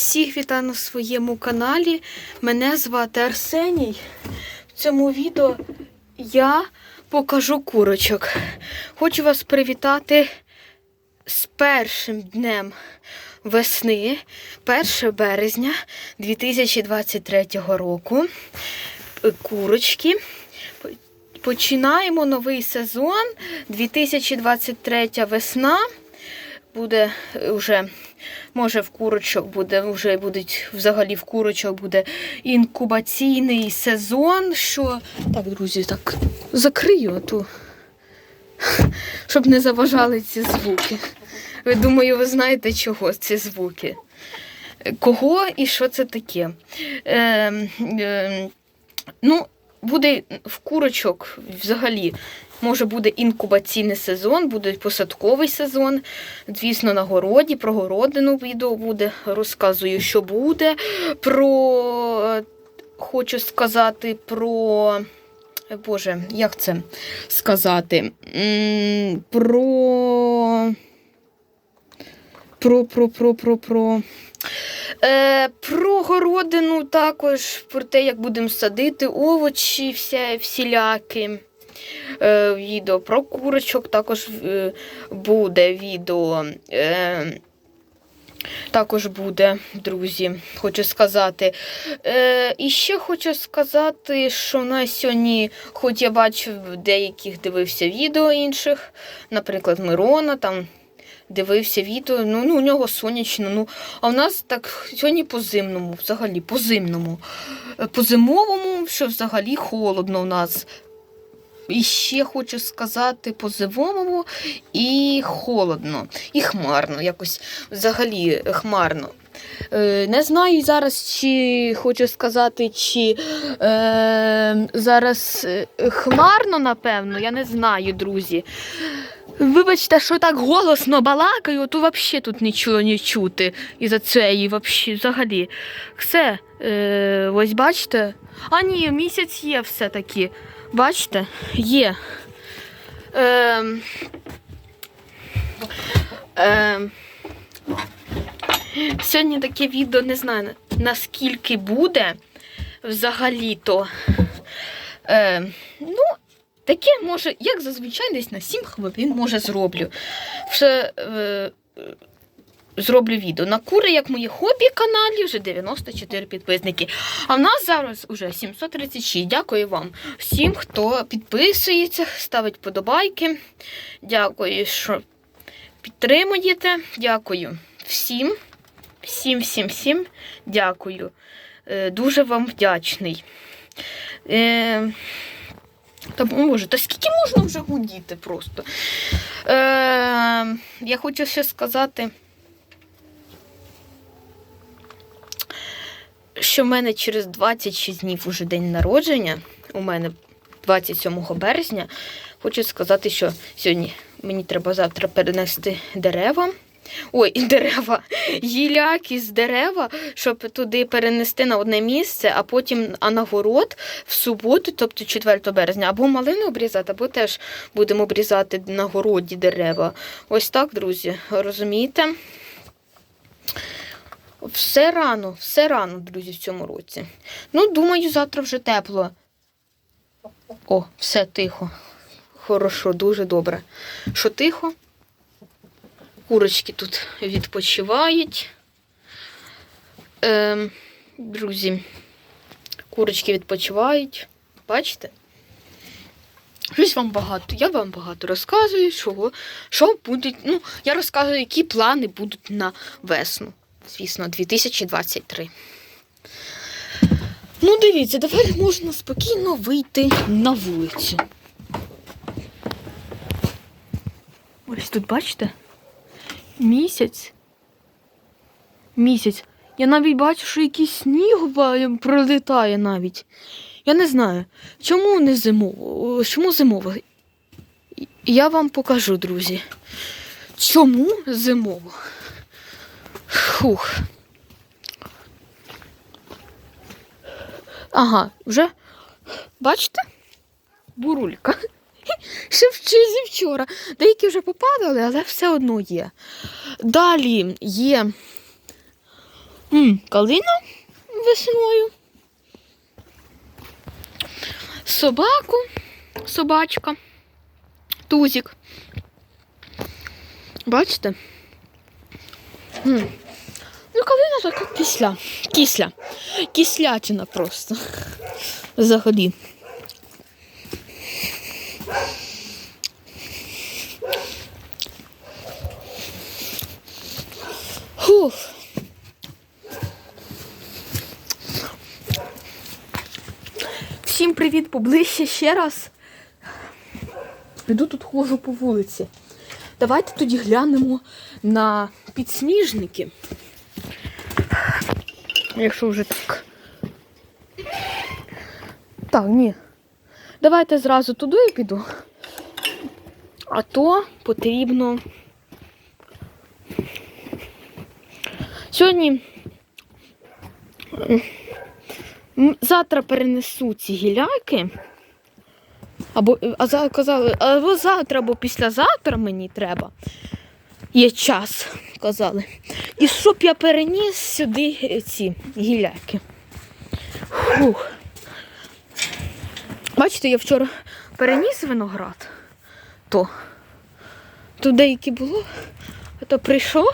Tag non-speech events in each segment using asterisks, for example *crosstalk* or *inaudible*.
Всіх вітаю на своєму каналі. Мене звати Арсеній. В цьому відео я покажу курочок. Хочу вас привітати з першим днем весни, 1 березня 2023 року. Курочки. Починаємо новий сезон. 2023 весна. Буде вже, може, в курочок буде, вже будуть взагалі в курочок буде інкубаційний сезон. Що. Так, друзі, так закрию ту, щоб не заважали ці звуки. Ви думаю, ви знаєте, чого ці звуки? Кого і що це таке? Е, е, ну, буде в курочок взагалі. Може буде інкубаційний сезон, буде посадковий сезон. Звісно, на городі, про городину відео буде. Розказую, що буде. Про хочу сказати про. Боже, як це сказати? Про. Про, про, про, про, про. Е, про городину також, про те, як будемо садити овочі вся, всілякі. Е, відео про курочок також е, буде відео. Е, також буде, друзі, хочу сказати. Е, і ще хочу сказати, що на сьогодні, хоч я бачив деяких дивився відео інших, наприклад, Мирона там. Дивився відео, ну, ну у нього сонячно. Ну, а у нас так сьогодні по зимному, взагалі, по зимному. Е, По зимовому, що взагалі холодно у нас. І ще хочу сказати по зимовому і холодно, і хмарно, якось взагалі хмарно. Е, не знаю зараз, чи хочу сказати, чи е, зараз е, хмарно, напевно, я не знаю, друзі. Вибачте, що так голосно балакаю, то взагалі тут нічого не чути із-за цієї вообще, взагалі. Все, е, ось бачите? А ні, місяць є все-таки. Бачите, є. Ем, ем, сьогодні таке відео не знаю наскільки буде взагалі-то. Ем, ну, таке може, як зазвичай, десь на 7 хвилин може зроблю. Все, е, зроблю відео. На кури, як моє хобі каналі, вже 94 підписники. А в нас зараз уже 736. Дякую вам всім, хто підписується, ставить подобайки. Дякую, що підтримуєте. Дякую всім. Всім, всім, всім дякую. Е, дуже вам вдячний. Е, та може, та скільки можна вже гудіти просто? Е, я хочу ще сказати. що в мене через 26 днів уже день народження. У мене 27 березня. Хочу сказати, що сьогодні мені треба завтра перенести дерева. Ой, дерева, гіляки з дерева, щоб туди перенести на одне місце, а потім а на город в суботу, тобто 4 березня, або малину обрізати, або теж будемо обрізати на городі дерева. Ось так, друзі, розумієте? Все рано, все рано, друзі, в цьому році. Ну, думаю, завтра вже тепло. О, все тихо. Хорошо, дуже добре. Що тихо? Курочки тут відпочивають. Ем, друзі, курочки відпочивають. Бачите? Щось вам багато. Я вам багато розказую, що, що будуть. Ну, я розказую, які плани будуть на весну звісно, 2023. Ну, дивіться, тепер можна спокійно вийти на вулицю. Ось тут, бачите? Місяць. Місяць. Я навіть бачу, що якийсь сніг пролітає навіть. Я не знаю, чому не зимово? Чому зимово? Я вам покажу, друзі. Чому зимово? Фух. Ага, вже бачите? Бурулька. *laughs* Ще зі вчора. Деякі вже попадали, але все одно є. Далі є калина весною. Собаку, собачка, тузик. Бачите? М. Ну, калина така кисля. Кисля. Кислятина просто. *laughs* Взагалі. Фух. Всім привіт поближче ще раз. Іду тут ходжу по вулиці. Давайте тоді глянемо на підсніжники. Якщо вже так. Так, ні. Давайте зразу туди і піду. А то потрібно. Сьогодні. Завтра перенесу ці гіляки. Або, а за- казали, або завтра, або післязавтра мені треба. Є час, казали. І щоб я переніс сюди е, ці гіляки. Фух. Бачите, я вчора переніс виноград, то тут деякі було, а то прийшов.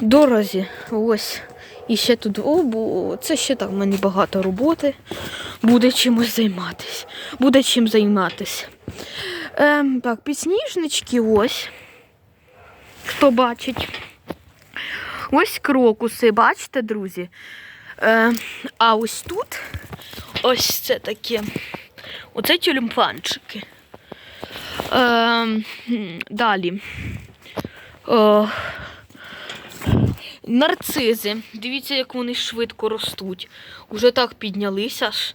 Дорозі, ось. І ще тут, о, бо це ще так в мене багато роботи. Буде чимось займатися. Буде чим займатися. Ем, так, підсніжнички ось. Хто бачить. Ось крокуси, бачите, друзі? Е, а ось тут ось це таке. Оце тюльпанчики. Е, далі. Е, нарцизи. Дивіться, як вони швидко ростуть. Уже так піднялися аж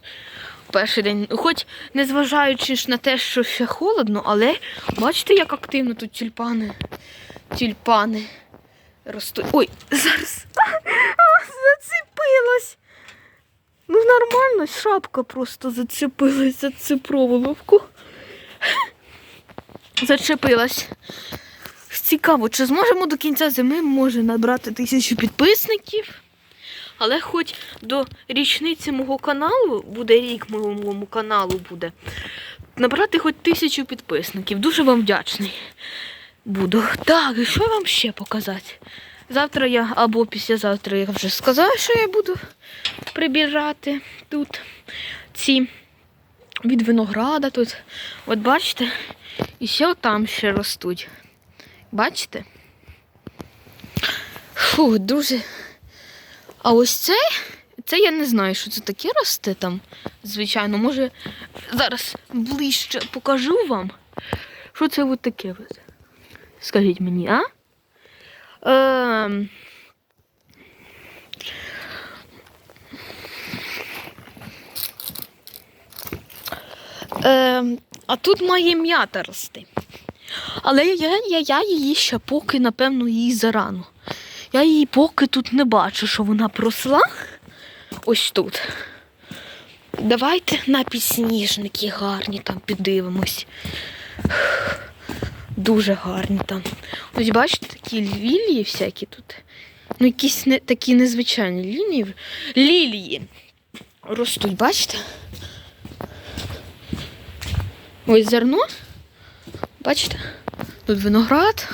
перший день. Хоч незважаючи на те, що ще холодно, але бачите, як активно тут тюльпани. Тюльпани ростуть. Ой, зараз *laughs* зацепилась. Ну нормально, шапка просто зацепилась за цю проволоку. *laughs* Зачепилась. Цікаво, чи зможемо до кінця зими може набрати тисячу підписників. Але хоч до річниці мого каналу, буде рік моєму каналу буде, набрати хоч тисячу підписників. Дуже вам вдячний буду. Так, і що вам ще показати? Завтра я або післязавтра я вже сказала, що я буду прибіжати тут ці від винограда тут. От бачите, і ще там ще ростуть. Бачите? Фу, дуже. А ось це, це я не знаю, що це таке росте там. Звичайно, може зараз ближче покажу вам. Що це от таке? Скажіть мені, а? Ем... Ем, а тут має м'ята рости. Але я, я, я її ще поки, напевно, її зарано. Я її поки тут не бачу, що вона просла. Ось тут. Давайте на підсніжники гарні там піддивимось. Дуже гарні там. Ось бачите, такі лілії всякі тут. Ну, якісь не, такі незвичайні лінії. Лілії ростуть, бачите? Ось зерно. Бачите? Тут виноград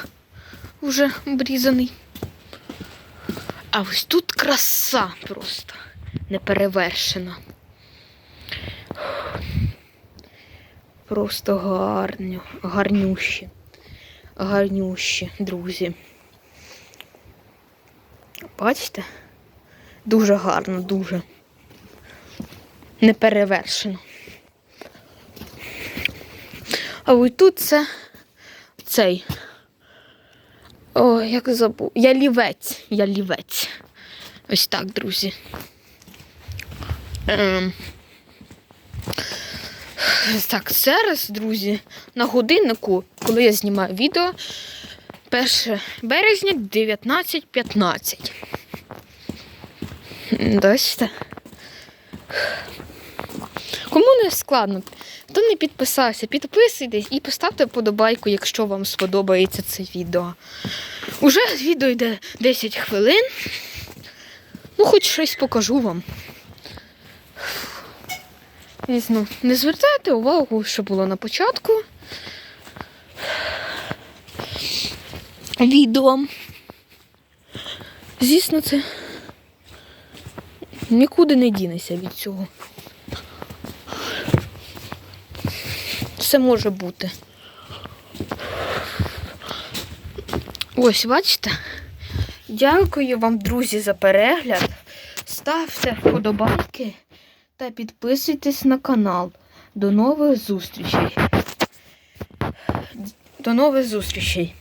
вже обрізаний. А ось тут краса просто неперевершена. Просто гарню, гарнющі. Гарнющі, друзі. Бачите? Дуже гарно, дуже. Неперевершено. А ось тут це цей. О, як забув. Ялівець. Ялівець. Ось так, друзі. Ем. Так, зараз, друзі, на годиннику, коли я знімаю відео, 1 березня 19.15. Бачите? Кому не складно, хто не підписався, підписуйтесь і поставте вподобайку, якщо вам сподобається це відео. Уже відео йде 10 хвилин. Ну, хоч щось покажу вам. Звісно, не звертайте увагу, що було на початку. Відео. Звісно, це нікуди не дінеся від цього. Все може бути. Ось, бачите? Дякую вам, друзі, за перегляд. Ставте вподобайки та підписуйтесь на канал. До нових зустрічей. До нових зустрічей.